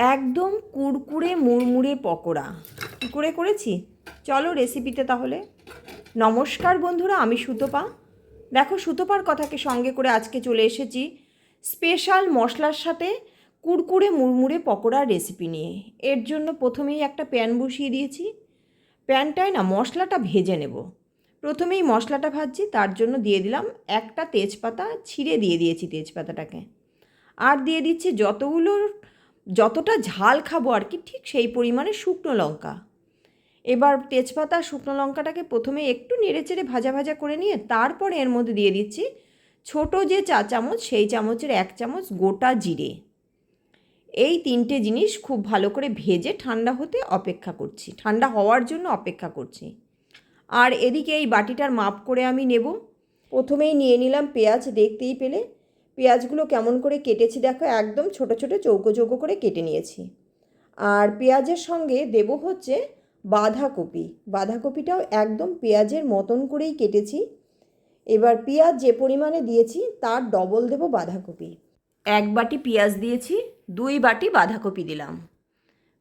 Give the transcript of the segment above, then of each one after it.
একদম কুরকুরে মুড়মুড়ে পকোড়া। কী করে করেছি? চলো রেসিপিতে তাহলে। নমস্কার বন্ধুরা, আমি সুতপা। দেখো সুতপার কথাকে সঙ্গে করে আজকে চলে এসেছি স্পেশাল মশলার সাথে কুরকুরে মুড়মুড়ে পকোড়ার রেসিপি নিয়ে। এর জন্য প্রথমেই একটা প্যান বসিয়ে দিয়েছি। প্যানটায় না মশলাটা ভেজে নেব। প্রথমেই মশলাটা ভাজছি, তার জন্য দিয়ে দিলাম একটা তেজপাতা, ছিঁড়ে দিয়ে দিয়েছি তেজপাতাটাকে। আর দিয়ে দিচ্ছি যতগুলো যতটা ঝাল খাব আর কি, ঠিক সেই পরিমাণে শুকনো লঙ্কা। এবার তেজপাতা, শুকনো লঙ্কাটাকে প্রথমে একটু নেড়ে চেড়ে ভাজা ভাজা করে নিয়ে তারপরে এর মধ্যে দিয়ে দিচ্ছি ছোট যে চা চামচ, সেই চামচের এক চামচ গোটা জিরে। এই তিনটে জিনিস খুব ভালো করে ভেজে ঠান্ডা হতে অপেক্ষা করছি, ঠান্ডা হওয়ার জন্য অপেক্ষা করছি। আর এদিকে এই বাটিটার মাপ করে আমি নেব। প্রথমেই নিয়ে নিলাম পেঁয়াজ, দেখতেই পেলে পেঁয়াজগুলো কেমন করে কেটেছি দেখো, একদম ছোট ছোট চৌকো চৌকো করে কেটে নিয়েছি। আর পেঁয়াজের সঙ্গে দেব হচ্ছে বাঁধাকপি। বাঁধাকপিটাও একদম পেঁয়াজের মতন করেই কেটেছি। এবার পেঁয়াজ যে পরিমাণে দিয়েছি, তার ডবল দেব বাঁধাকপি। এক বাটি পেঁয়াজ দিয়েছি, দুই বাটি বাঁধাকপি দিলাম।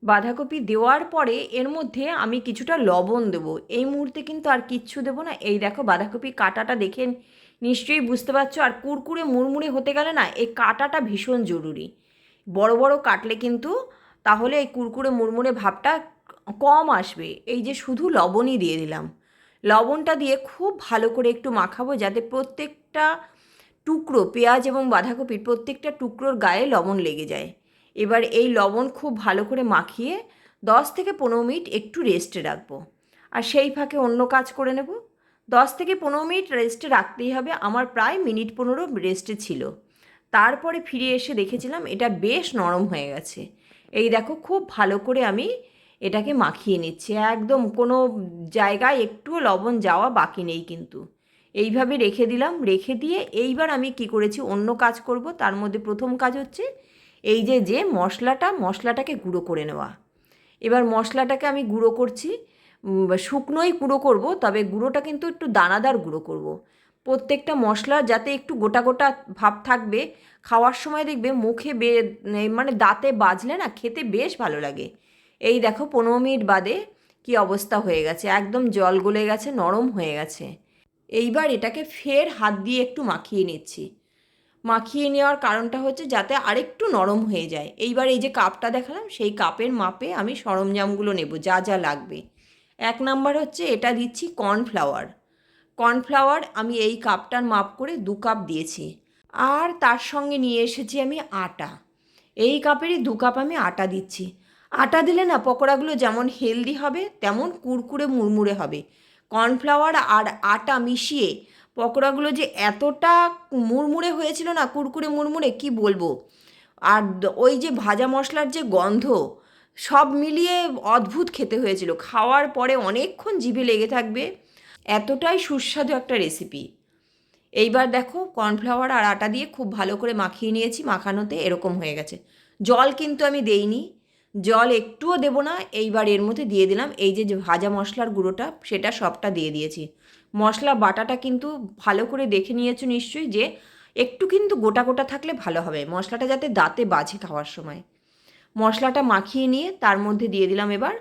বাঁধাকপি দেওয়ার পরে এর মধ্যে আমি কিছুটা লবণ দেব। এই মুহূর্তে কিন্তু আর কিচ্ছু দেবো না। এই দেখো বাঁধাকপি কাটাটা দেখে নিশ্চয়ই বুঝতে পারছ, আর কুরকুরে মুড়মুড়ে হতে গেলে না এই কাটাটা ভীষণ জরুরি। বড় বড় কাটলে কিন্তু তাহলে এই কুরকুরে মুড়মুড়ে ভাবটা কম আসবে। এই যে শুধু লবণই দিয়ে দিলাম। লবণটা দিয়ে খুব ভালো করে একটু মাখাবো যাতে প্রত্যেকটা টুকরো, পেঁয়াজ এবং বাঁধাকপির প্রত্যেকটা টুকরোর গায়ে লবণ লেগে যায়। এবার এই লবণ খুব ভালো করে মাখিয়ে দশ থেকে পনেরো মিনিট একটু রেস্টে রাখব। আর সেই ফাঁকে অন্য কাজ করে নেব। দশ থেকে পনেরো মিনিট রেস্টে রাখতেই হবে। আমার প্রায় মিনিট পনেরো রেস্টে ছিল। তারপরে ফিরে এসে দেখেছিলাম এটা বেশ নরম হয়ে গেছে। এই দেখো খুব ভালো করে আমি এটাকে মাখিয়ে নিচ্ছি। একদম কোনো জায়গায় একটুও লবণ যাওয়া বাকি নেই কিন্তু। এইভাবে রেখে দিলাম। রেখে দিয়ে এইবার আমি কি করেছি? অন্য কাজ করব। তার মধ্যে প্রথম কাজ হচ্ছে এই যে যে মশলাটা, মশলাটাকে গুঁড়ো করে নেওয়া। এবার মশলাটাকে আমি গুঁড়ো করছি শুকনোই গুঁড়ো করব, তবে গুঁড়োটা কিন্তু একটু দানাদার গুঁড়ো করব। প্রত্যেকটা মশলা যাতে একটু গোটা গোটা ভাব থাকবে, খাওয়ার সময় দেখবে মুখে বে মানে দাঁতে বাজলে না খেতে বেশ ভালো লাগে। এই দেখো, পনেরো মিনিট বাদে কি অবস্থা হয়ে গেছে, একদম জল গলে গেছে, নরম হয়ে গেছে। এইবার এটাকে ফের হাত দিয়ে একটু মাখিয়ে নিচ্ছি। মাখিয়ে নেওয়ার কারণটা হচ্ছে যাতে আরেকটু নরম হয়ে যায়। এইবার এই যে কাপটা দেখালাম, সেই কাপের মাপে আমি সরঞ্জামগুলো নেব, যা যা লাগবে। এক নাম্বার হচ্ছে এটা দিচ্ছি কর্নফ্লাওয়ার। কর্নফ্লাওয়ার আমি এই কাপটার মাপ করে দু কাপ দিয়েছি। আর তার সঙ্গে নিয়ে এসেছি আমি আটা। এই কাপেরই দু কাপ আমি আটা দিচ্ছি। আটা দিলে না পকোড়াগুলো যেমন হেলদি হবে, তেমন কুরকুরে মুড়মুড়ে হবে। কর্নফ্লাওয়ার আর আটা মিশিয়ে পকোড়াগুলো যে এতটা মুড়মুড়ে হয়েছিল না, কুরকুরে মুড়মুড়ে, কি বলব? আর ওই যে ভাজা মশলার যে গন্ধ, সব মিলিয়ে অদ্ভুত খেতে হয়েছিল। খাওয়ার পরে অনেকক্ষণ জিভে লেগে থাকবে, এতটাই সুস্বাদু একটা রেসিপি এইবার দেখো কর্নফ্লাওয়ার আর আটা দিয়ে খুব ভালো করে মাখিয়ে নিয়েছি, মাখানোতে এরকম হয়ে গেছে। জল কিন্তু আমি দেইনি জল একটুও দেব না, এইবার এর মধ্যে দিয়ে দিলাম এই যে ভাজা মশলার গুঁড়োটা, সেটা সবটা দিয়ে দিয়েছি। মশলা বাটাটা কিন্তু ভালো করে দেখে নিয়েছো নিশ্চয়ই যে একটু কিন্তু গোটা গোটা থাকলে ভালো হবে, মশলাটা যাতে দাঁতে বাজে খাওয়ার সময়। মশলাটা মাখিয়ে নিয়ে তার মধ্যে দিয়ে দিলাম এবার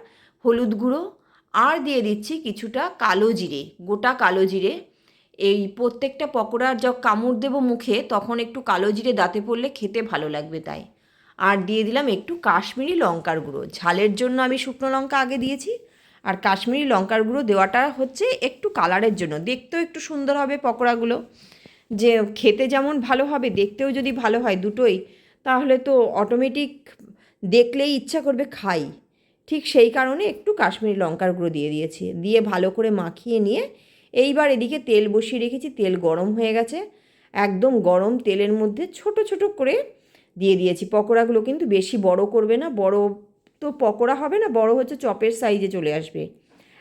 হলুদ গুঁড়ো, আর দিয়ে দিচ্ছি কিছুটা কালো জিরে, গোটা কালো জিরে। এই প্রত্যেকটা পকোড়ার যখন কামড় দেবো মুখে, তখন একটু কালো জিরে দাঁতে পড়লে খেতে ভালো লাগবে তাই। আর দিয়ে দিলাম একটু কাশ্মীরি লঙ্কার গুঁড়ো। ঝালের জন্য আমি শুকনো লঙ্কা আগে দিয়েছি। আর কাশ্মীরি লঙ্কার গুঁড়ো দেওয়াটা হচ্ছে একটু কালারের জন্য। দেখতেও একটু সুন্দর হবে পকোড়াগুলো। যে খেতে যেমন ভালো হবে, দেখতেও যদি ভালো হয় দুটোই, তাহলে তো অটোমেটিক দেখলেই ইচ্ছা করবে খাই। ঠিক সেই কারণে একটু কাশ্মীরি লঙ্কার গুঁড়ো দিয়ে দিয়েছি। দিয়ে ভালো করে মাখিয়ে নিয়ে এইবার এদিকে তেল বসিয়ে রেখেছি। তেল গরম হয়ে গেছে। একদম গরম তেলের মধ্যে ছোট ছোট করে দিয়ে দিয়েছি। পকোড়াগুলো কিন্তু বেশি বড় করবে না, বড় তো পকোড়া হবে না, বড় হচ্ছে চপের সাইজে চলে আসবে।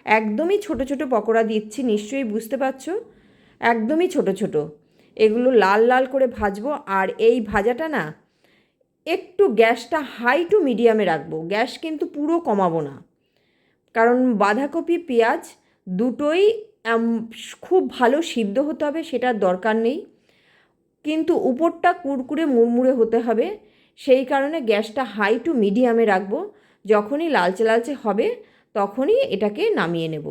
একদমই ছোট ছোট পকোড়া দিচ্ছি, নিশ্চয়ই বুঝতে পারছ? একদমই ছোট ছোট। এগুলো লাল লাল করে ভাজবো আর এই ভাজাটা না একটু গ্যাসটা হাই টু মিডিয়ামে রাখব। গ্যাস কিন্তু পুরো কমাবো না। কারণ বাঁধাকপি, পেঁয়াজ দুটোই খুব ভালো সিদ্ধ হতে হবে, সেটার দরকার নেই। কিন্তু উপরটা কুরকুরে মুড়মুড়ে হতে হবে। সেই কারণে গ্যাসটা হাই টু মিডিয়ামে রাখব। যখনই লালচে লালচে হবে, তখনই এটাকে নামিয়ে নেব।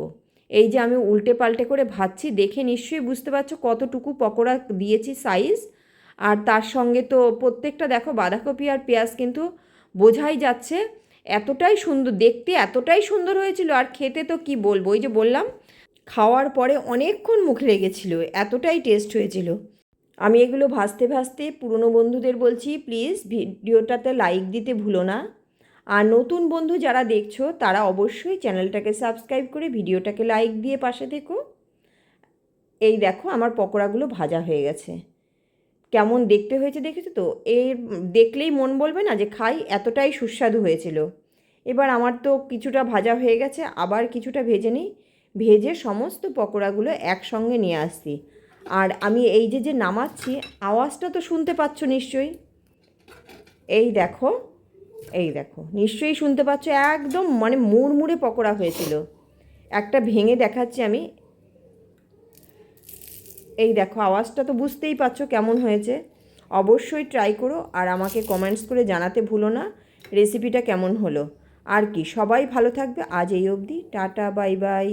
এই যে আমি উল্টে পাল্টে করে ভাজছি, দেখে নিশ্চয়ই বুঝতে পারছ কতটুকু পকোড়া দিয়েছি সাইজ আর তার সঙ্গে তো প্রত্যেকটা দেখো বাঁধাকপি আর পেঁয়াজ কিন্তু বোঝাই যাচ্ছে এতটাই সুন্দর, দেখতে এতটাই সুন্দর হয়েছিল। আর খেতে তো কি বলব? ওই যে বললাম, খাওয়ার পরে অনেকক্ষণ মুখে লেগেছিল এতটাই টেস্ট হয়েছিল। আমি এগুলো ভাসতে ভাসতে পুরনো বন্ধুদের বলছি, প্লিজ ভিডিওটাতে লাইক দিতে ভুলো না। আর নতুন বন্ধু যারা দেখছ, তারা অবশ্যই চ্যানেলটাকে সাবস্ক্রাইব করে ভিডিওটাকে লাইক দিয়ে পাশে থেকো। এই দেখো আমার পকোড়াগুলো ভাজা হয়ে গেছে। কেমন দেখতে হয়েছে দেখেছ তো? এর দেখলেই মন বলবে না যে, খাই, এতটাই সুস্বাদু হয়েছিল। এবার আমার তো কিছুটা ভাজা হয়ে গেছে, আবার কিছুটা ভেজে নিই। ভেজে সমস্ত পকোড়াগুলো একসঙ্গে নিয়ে আসছি। আর আমি এই যে যে নামাচ্ছি, আওয়াজটা তো শুনতে পাচ্ছ নিশ্চয়ই। এই দেখো এই দেখো, নিশ্চয়ই শুনতে পাচ্ছ, একদম মানে মুড়মুড়ে পকোড়া হয়েছিল। একটা ভেঙে দেখাচ্ছি আমি। এই দেখো, আওয়াজটা তো বুঝতেই পারছ কেমন হয়েছে। অবশ্যই ট্রাই করো আর আমাকে কমেন্টস করে জানাতে ভুলো না রেসিপিটা কেমন হলো। আর কি, সবাই ভালো থাকবে, আজ এই অবধি, টাটা বাই বাই